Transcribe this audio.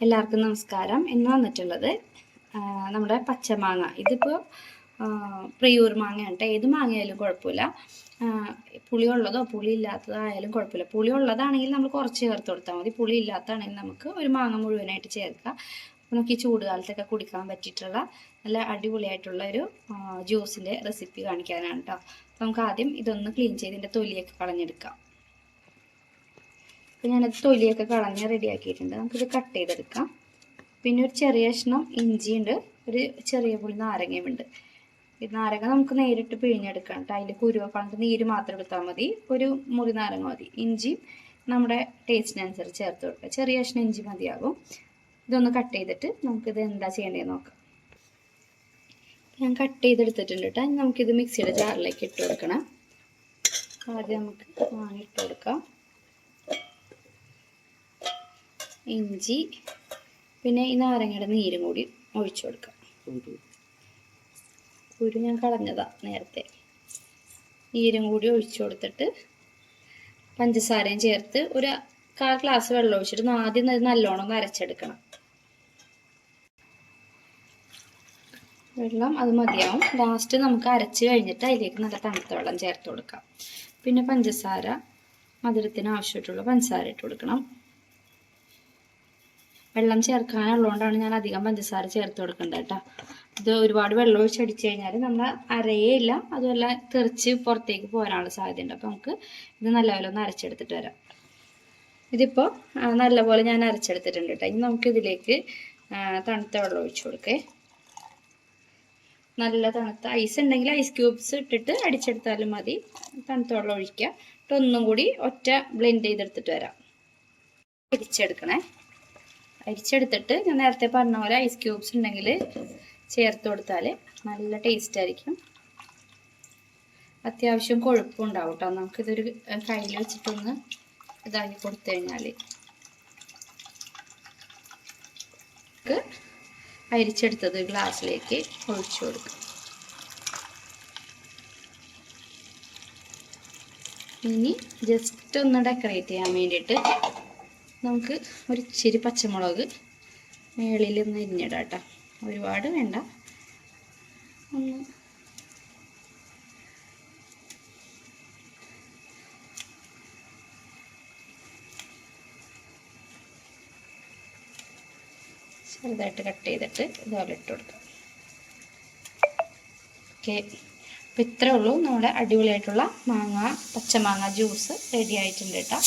എല്ലാവർക്കും നമസ്കാരം. ഇന്ന് വന്നിട്ടുള്ളത് നമ്മുടെ പച്ചമാങ്ങ. ഇതിപ്പോൾ പ്രിയൂർ മാങ്ങയാണ് കേട്ടോ. ഏത് മാങ്ങയായാലും കുഴപ്പമില്ല. പുളി പുളിയുള്ളതോ പുളി ഇല്ലാത്തതായാലും കുഴപ്പമില്ല. പുളി ഉള്ളതാണെങ്കിൽ നമ്മൾ കുറച്ച് ചേർത്ത് കൊടുത്താൽ മതി. പുളി ഇല്ലാത്തതാണെങ്കിൽ നമുക്ക് ഒരു മാങ്ങ മുഴുവനായിട്ട് ചേർക്കാം അപ്പോൾ നമുക്ക് ഈ ചൂടുകാലത്തൊക്കെ കുടിക്കാൻ പറ്റിയിട്ടുള്ള നല്ല അടിപൊളിയായിട്ടുള്ള ഒരു ജ്യൂസിന്റെ റെസിപ്പി കാണിക്കാനാണ് കേട്ടോ. നമുക്ക് ആദ്യം ഇതൊന്ന് ക്ലീൻ ചെയ്ത് ഇതിന്റെ തൊലിയൊക്കെ കളഞ്ഞെടുക്കാം. അപ്പോൾ ഞാനത് തൊലിയൊക്കെ കളഞ്ഞ് റെഡിയാക്കിയിട്ടുണ്ട് നമുക്കിത് കട്ട് ചെയ്തെടുക്കാം. പിന്നെ ഒരു ചെറിയ കഷ്ണം ഇഞ്ചിയുണ്ട് ഒരു ചെറിയ പുളി നാരങ്ങയുമുണ്ട് ഈ നാരങ്ങ നമുക്ക് നേരിട്ട് പിഴിഞ്ഞെടുക്കാം കേട്ടോ അതിൽ കുരുവപ്പണത്ത് നീര് മാത്രം എടുത്താൽ മതി. ഒരു മുറി നാരങ്ങ മതി. ഇഞ്ചി നമ്മുടെ ടേസ്റ്റിനനുസരിച്ച് ചേർത്ത് കൊടുക്കുക ചെറിയ കഷ്ണം ഇഞ്ചി മതിയാകും. ഇതൊന്ന് കട്ട് ചെയ്തിട്ട് നമുക്കിത് എന്താ ചെയ്യേണ്ടതെന്ന് നോക്കാം. ഞാൻ കട്ട് ചെയ്തെടുത്തിട്ടുണ്ട് കേട്ടോ നമുക്കിത് മിക്സിയുടെ ജാറിലേക്ക് ഇട്ട് കൊടുക്കണം. ആദ്യം നമുക്ക് വാങ്ങി ഇട്ട് കൊടുക്കാം. ഇഞ്ചി പിന്നെ ഈ നാരങ്ങയുടെ നീരും കൂടി ഒഴിച്ചു കൊടുക്കാം. കുരു ഞാൻ കളഞ്ഞതാ നേരത്തെ. നീരും കൂടി ഒഴിച്ചു കൊടുത്തിട്ട് പഞ്ചസാരയും ചേർത്ത് ഒരു കാൽ ഗ്ലാസ് വെള്ളം ഒഴിച്ചിട്ട് ആദ്യം നല്ലോണം അരച്ചെടുക്കണം വെള്ളം അത് മതിയാവും. ലാസ്റ്റ് നമുക്ക് അരച്ച് കഴിഞ്ഞിട്ട് അതിലേക്ക് നല്ല തണുത്ത വെള്ളം ചേർത്ത് കൊടുക്കാം. പിന്നെ പഞ്ചസാര മധുരത്തിന് ആവശ്യമായിട്ടുള്ള പഞ്ചസാര ഇട്ട് കൊടുക്കണം. വെള്ളം ചേർക്കാനുള്ളതുകൊണ്ടാണ് ഞാൻ അധികം പഞ്ചസാര ചേർത്ത് കൊടുക്കേണ്ടത് കേട്ടോ. ഇത് ഒരുപാട് വെള്ളം ഒഴിച്ചടിച്ച് കഴിഞ്ഞാൽ നമ്മൾ അരയേയില്ല അതുമല്ല തെറിച്ച് പുറത്തേക്ക് പോരാനുള്ള സാധ്യതയുണ്ട്. അപ്പോൾ നമുക്ക് ഇത് നല്ലപോലെ ഒന്ന് അരച്ചെടുത്തിട്ട് വരാം. ഇതിപ്പോൾ നല്ലപോലെ ഞാൻ അരച്ചെടുത്തിട്ടുണ്ട് കേട്ടോ. ഇനി നമുക്ക് ഇതിലേക്ക് തണുത്ത വെള്ളം ഒഴിച്ചു കൊടുക്കേ. നല്ല തണുത്ത ഐസ് ഉണ്ടെങ്കിൽ ഐസ് ക്യൂബ്സ് ഇട്ടിട്ട് അടിച്ചെടുത്താലും മതി. തണുത്ത വെള്ളം ഒഴിക്കുക എന്നിട്ട് ഒന്നും കൂടി ഒറ്റ ബ്ലെൻഡ് ചെയ്തെടുത്തിട്ട് വരാം. അരിച്ചെടുക്കണേ അരിച്ചെടുത്തിട്ട് ഞാൻ നേരത്തെ പറഞ്ഞ പോലെ ഐസ് ക്യൂബ്സ് ഉണ്ടെങ്കിൽ ചേർത്ത് കൊടുത്താൽ നല്ല ടേസ്റ്റ് ആയിരിക്കും. അത്യാവശ്യം കൊഴുപ്പും ഉണ്ടാവും കേട്ടോ നമുക്കിതൊരു കയ്യിൽ വെച്ചിട്ടൊന്ന് ഇതാക്കി കൊടുത്തു കഴിഞ്ഞാൽ അരിച്ചെടുത്തത് ഗ്ലാസ്സിലേക്ക് ഒഴിച്ചു കൊടുക്കും. ഇനി ജസ്റ്റ് ഒന്ന് ഡെക്കറേറ്റ് ചെയ്യാൻ വേണ്ടിയിട്ട് നമുക്ക് ഒരു ഇച്ചിരി പച്ചമുളക് മേളിൽ ഒന്ന് അരിഞ്ഞിടാം കേട്ടോ. ഒരുപാട് വേണ്ട. ഒന്ന് ചെറുതായിട്ട് കട്ട് ചെയ്തിട്ട് ഇതുപോലെ ഇട്ട് കൊടുക്കാം. ഓക്കെ. അപ്പം ഇത്രേ ഉള്ളൂ. നമ്മുടെ അടിപൊളിയായിട്ടുള്ള മാങ്ങ പച്ചമാങ്ങ ജ്യൂസ് റെഡി ആയിട്ടുണ്ട് കേട്ടോ.